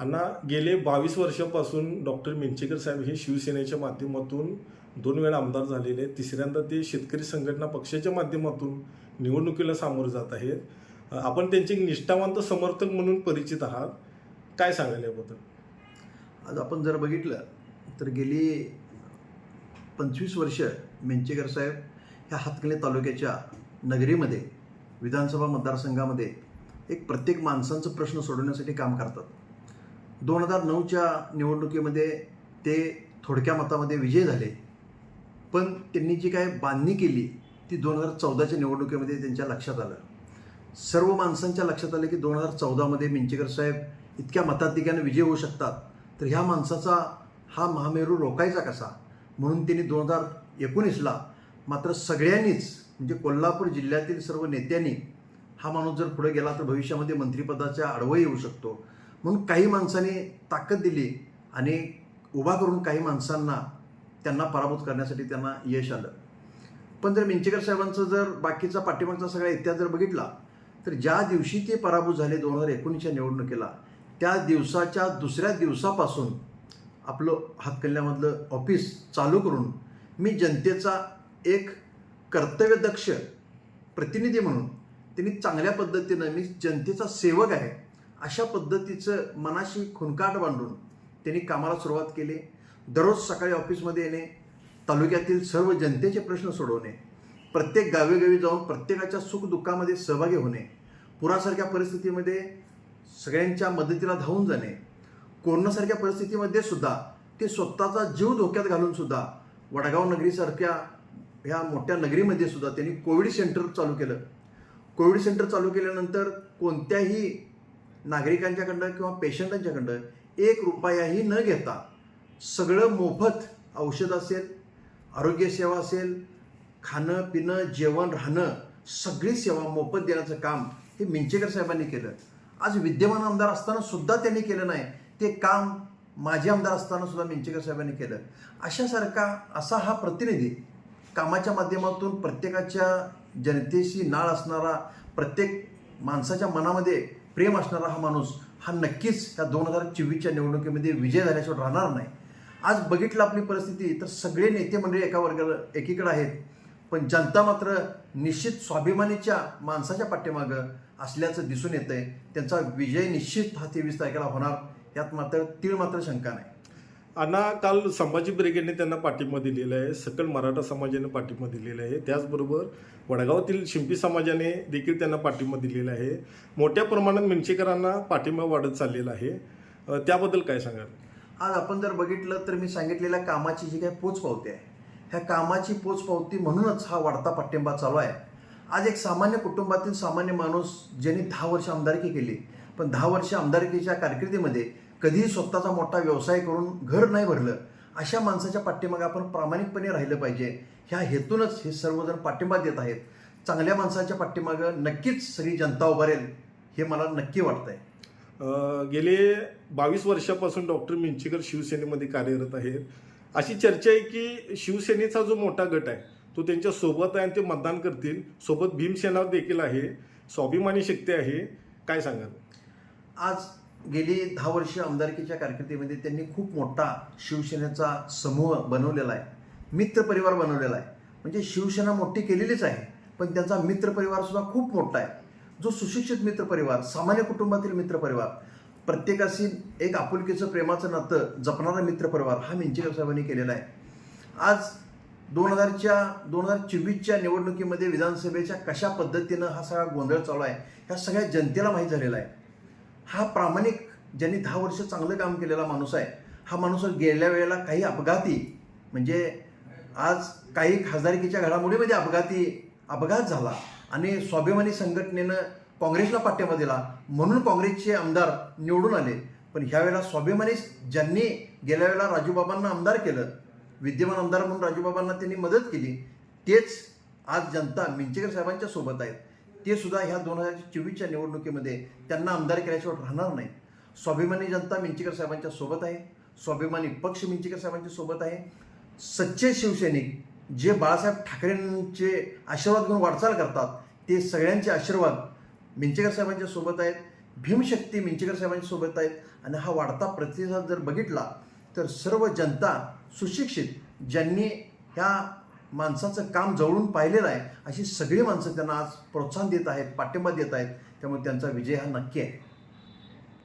अण्णा गेले बावीस वर्षापासून डॉक्टर मिंचेकर साहेब हे शिवसेनेच्या माध्यमातून दोन वेळा आमदार झालेले तिसऱ्यांदा ते शेतकरी संघटना पक्षाच्या माध्यमातून निवडणुकीला सामोरं जात आहेत. आपण त्यांचे निष्ठावंत समर्थक म्हणून परिचित आहात. काय सांगाल याबद्दल? आज आपण जर बघितलं तर गेली पंचवीस वर्ष मेंचेकर साहेब ह्या हातकणी तालुक्याच्या नगरीमध्ये विधानसभा मतदारसंघामध्ये एक प्रत्येक माणसांचं प्रश्न सोडवण्यासाठी काम करतात. दोन हजार नऊच्या निवडणुकीमध्ये ते थोडक्या मतामध्ये विजय झाले. पण त्यांनी जी काय बांधणी केली ती दोन हजार चौदाच्या निवडणुकीमध्ये त्यांच्या लक्षात आलं. सर्व माणसांच्या लक्षात आलं की दोन हजार चौदामध्ये मिंचेकर साहेब इतक्या मताधिक्याने विजय होऊ शकतात. तर ह्या माणसाचा हा महामेरू रोखायचा कसा? म्हणून त्यांनी दोन हजार एकोणीसला मात्र सगळ्यांनीच म्हणजे कोल्हापूर जिल्ह्यातील सर्व नेत्यांनी हा माणूस जर पुढे गेला तर भविष्यामध्ये मंत्रिपदाच्या आडवं येऊ शकतो. म्हणून काही माणसांनी ताकद दिली आणि उभा करून काही माणसांना त्यांना पराभूत करण्यासाठी त्यांना यश आलं. पण जर मिंचेकर साहेबांचं जर बाकीचा पाठिंबाचा सगळा इतिहास जर बघितला तर ज्या दिवशी ते पराभूत झाले दोन हजार एकोणीसच्या निवडणुकीला त्या दिवसाच्या दुसऱ्या दिवसापासून आपलं हातकल्ल्यामधलं ऑफिस चालू करून मी जनतेचा एक कर्तव्यदक्ष प्रतिनिधी म्हणून त्यांनी चांगल्या पद्धतीनं मी जनतेचा सेवक आहे अशा पद्धतीचं मनाशी खुनकाट बांधून त्यांनी कामाला सुरुवात केली. दररोज सकाळी ऑफिसमध्ये येणे तालुक्यातील सर्व जनतेचे प्रश्न सोडवणे प्रत्येक गावेगावी जाऊन प्रत्येकाच्या सुखदुःखामध्ये सहभागी होणे पुरासारख्या परिस्थितीमध्ये सगळ्यांच्या मदतीला धावून जाणे कोरोनासारख्या परिस्थितीमध्ये सुद्धा ते स्वतःचा जीव धोक्यात घालून सुद्धा वडगाव नगरीसारख्या ह्या मोठ्या नगरीमध्ये सुद्धा त्यांनी कोविड सेंटर चालू केलं. कोविड सेंटर चालू केल्यानंतर कोणत्याही नागरिकांच्याकडं किंवा पेशंटांच्याकडं एक रुपयाही न घेता सगळं मोफत औषध असेल आरोग्यसेवा असेल खाणं पिणं जेवण राहणं सगळी सेवा मोफत देण्याचं काम हे मिंचेकर साहेबांनी केलं. आज विद्यमान आमदार असताना सुद्धा त्यांनी केलं नाही. ते काम माझे आमदार असताना सुद्धा मिंचेकर साहेबांनी केलं. अशासारखा असा हा प्रतिनिधी कामाच्या माध्यमातून प्रत्येकाच्या जनतेशी नाळ असणारा प्रत्येक माणसाच्या मनामध्ये प्रेम असणारा हा माणूस हा नक्कीच ह्या दोन हजार चोवीसच्या निवडणुकीमध्ये विजय झाल्याशिवाय राहणार नाही. आज बघितलं आपली परिस्थिती तर सगळे नेते मंडळी एका वर्गाला एकीकडे आहेत. पण जनता मात्र निश्चित स्वाभिमानीच्या माणसाच्या पाठीमागं असल्याचं दिसून येतंय. त्यांचा विजय निश्चित हा तेवीस तारखेला होणार यात मात्र तीळ मात्र शंका नाही. अण्णा काल संभाजी ब्रिगेडने त्यांना पाठिंबा दिलेला आहे सकल मराठा समाजाने पाठिंबा दिलेला आहे. त्याचबरोबर वडगावातील शिंपी समाजाने देखील त्यांना पाठिंबा दिलेला आहे. मोठ्या प्रमाणात मिंचेकरांना पाठिंबा वाढत चाललेला आहे. त्याबद्दल काय सांगाल? आज आपण जर बघितलं तर मी सांगितलेल्या कामाची जी काही पोचपावती आहे ह्या कामाची पोचपावती म्हणूनच हा वाढता पाठिंबा चालू आहे. आज एक सामान्य कुटुंबातील सामान्य माणूस ज्यांनी दहा वर्ष आमदारकी केली पण दहा वर्ष आमदारकीच्या कारकिर्दीमध्ये कधीही स्वतःचा मोठा व्यवसाय करून घर नाही भरलं अशा माणसाच्या पाठीमागे आपण प्रामाणिकपणे राहिलं पाहिजे. ह्या हेतूनच हे सर्वजण पाठिंबा देत आहेत. चांगल्या माणसाच्या पाठीमागं नक्कीच सगळी जनता उभारेल हे मला नक्की वाटतंय. गेले बावीस वर्षापासून डॉक्टर मिंचेकर शिवसेनेमध्ये कार्यरत आहेत. अशी चर्चा आहे की शिवसेनेचा जो मोठा गट आहे तो त्यांच्यासोबत आहे आणि ते मतदान करतील. सोबत भीमसेना देखील आहे. स्वाभिमानी शक्ती आहे. काय सांगाल? आज गेली दहा वर्ष आमदारकीच्या कारकिर्दीमध्ये त्यांनी खूप मोठा शिवसेनेचा समूह बनवलेला आहे. मित्रपरिवार बनवलेला आहे. म्हणजे शिवसेना मोठी केलेलीच आहे पण त्यांचा मित्रपरिवार सुद्धा खूप मोठा आहे. जो सुशिक्षित मित्रपरिवार सामान्य कुटुंबातील मित्रपरिवार प्रत्येकाशी एक आपुलकीचं प्रेमाचं नातं जपणारा मित्रपरिवार हा मिंचेकर साहेबांनी केलेला आहे. आज दोन हजारच्या दोन हजार चोवीसच्या निवडणुकीमध्ये विधानसभेच्या कशा पद्धतीनं हा सगळा गोंधळ चालू आहे ह्या सगळ्या जनतेला माहीत झालेला आहे. हा प्रामाणिक ज्यांनी दहा वर्ष चांगलं काम केलेला माणूस आहे हा माणूस गेल्या वेळेला काही अपघाती म्हणजे आज काही खासदारकीच्या घडामोडीमध्ये अपघाती अपघात झाला आणि स्वाभिमानी संघटनेनं काँग्रेसला पाठिंबा दिला म्हणून काँग्रेसचे आमदार निवडून आले. पण ह्यावेळेला स्वाभिमानी ज्यांनी गेल्या वेळेला राजूबाबांना आमदार केलं विद्यमान आमदार म्हणून राजूबाबांना त्यांनी मदत केली तेच आज जनता मिंचेकर साहेबांच्या सोबत आहेत. ते सुद्धा ह्या दोन हजार चोवीसच्या निवडणुकीमध्ये त्यांना आमदार केल्याशिवाय राहणार नाही. स्वाभिमानी जनता मिंचेकर साहेबांच्या सोबत आहे. स्वाभिमानी पक्ष मिंचेकर साहेबांच्या सोबत आहे. सच्चे शिवसैनिक जे बाळासाहेब ठाकरेंचे आशीर्वाद घेऊन वाटचाल करतात ते सगळ्यांचे आशीर्वाद मिंचेकर साहेबांच्या सोबत आहेत. भीमशक्ती मिंचेकर साहेबांच्या सोबत आहेत. आणि हा वाढता प्रतिसाद जर बघितला तर सर्व जनता सुशिक्षित ज्यांनी ह्या माणसाचं काम जवळून पाहिलेलं आहे अशी सगळी माणसं त्यांना आज प्रोत्साहन देत आहेत पाठिंबा देत आहेत. त्यामुळे त्यांचा विजय हा नक्की आहे.